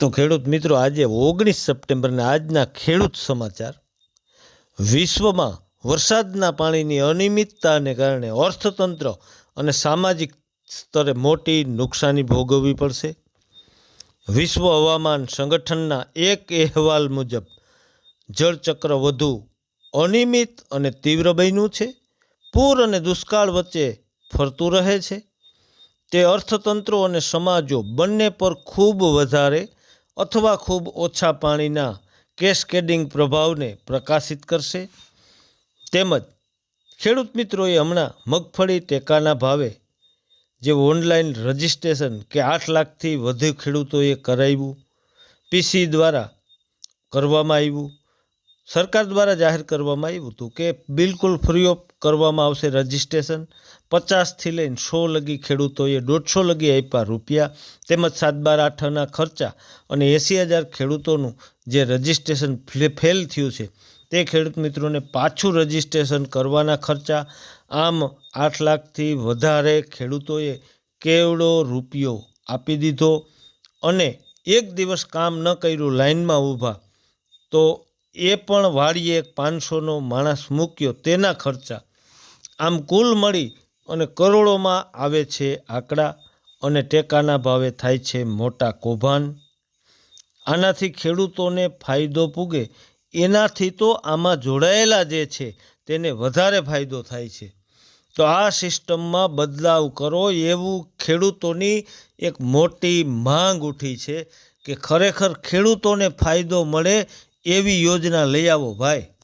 તો ખેડૂત મિત્રો, આજે ઓગણીસ સપ્ટેમ્બરના આજના ખેડૂત સમાચાર. વિશ્વમાં વરસાદના પાણીની અનિયમિતતાને કારણે અર્થતંત્ર અને સામાજિક સ્તરે મોટી નુકસાની ભોગવવી પડશે. વિશ્વ હવામાન સંગઠનના એક અહેવાલ મુજબ, જળચક્ર વધુ અનિયમિત અને તીવ્ર બન્યું છે. પૂર અને દુષ્કાળ વચ્ચે ફરતું રહે છે. તે અર્થતંત્રો અને સમાજો બંને પર ખૂબ વધારે અથવા ખૂબ ઓછા પાણીના કેસ્કેડિંગ પ્રભાવને પ્રકાશિત કરશે. તેમજ ખેડૂત મિત્રોએ હમણાં મગફળી ટેકાના ભાવે જે ઓનલાઈન રજિસ્ટ્રેશન કે આઠ લાખથી વધુ ખેડૂતોએ કરાવ્યું પીસી દ્વારા કરવામાં આવ્યું સરકાર દ્વારા જાહેર કરવામાં આવ્યું હતું કે બિલકુલ ફ્રી ઓફ કરવામાં આવશે રજિસ્ટ્રેશન પચાસથી લઈને સો લગી ખેડૂતોએ દોઢસો લગી આપ્યા રૂપિયા તેમજ સાત બાર આઠના ખર્ચા અને એંસી હજાર ખેડૂતોનું જે રજિસ્ટ્રેશન ફેલ થયું છે તે ખેડૂત મિત્રોને પાછું રજિસ્ટ્રેશન કરવાના ખર્ચા. આમ આઠ લાખથી વધારે ખેડૂતોએ કેવડો રૂપિયો આપી દીધો અને એક દિવસ કામ ન કર્યું લાઇનમાં ઊભા. તો એ પણ વાળીએ પાંચસોનો માણસ મૂક્યો, તેના ખર્ચા. આમ કુલ મળી અને કરોડોમાં આવે છે આંકડા અને ટેકાના ભાવે થાય છે મોટા કૌભાંડ. આનાથી ખેડૂતોને ફાયદો પૂગે, એનાથી તો આમાં જોડાયેલા જે છે તેને વધારે ફાયદો થાય છે. તો આ સિસ્ટમમાં બદલાવ કરો એવું ખેડૂતોની એક મોટી માંગ ઉઠી છે કે ખરેખર ખેડૂતોને ફાયદો મળે એવી યોજના લઈ આવો ભાઈ.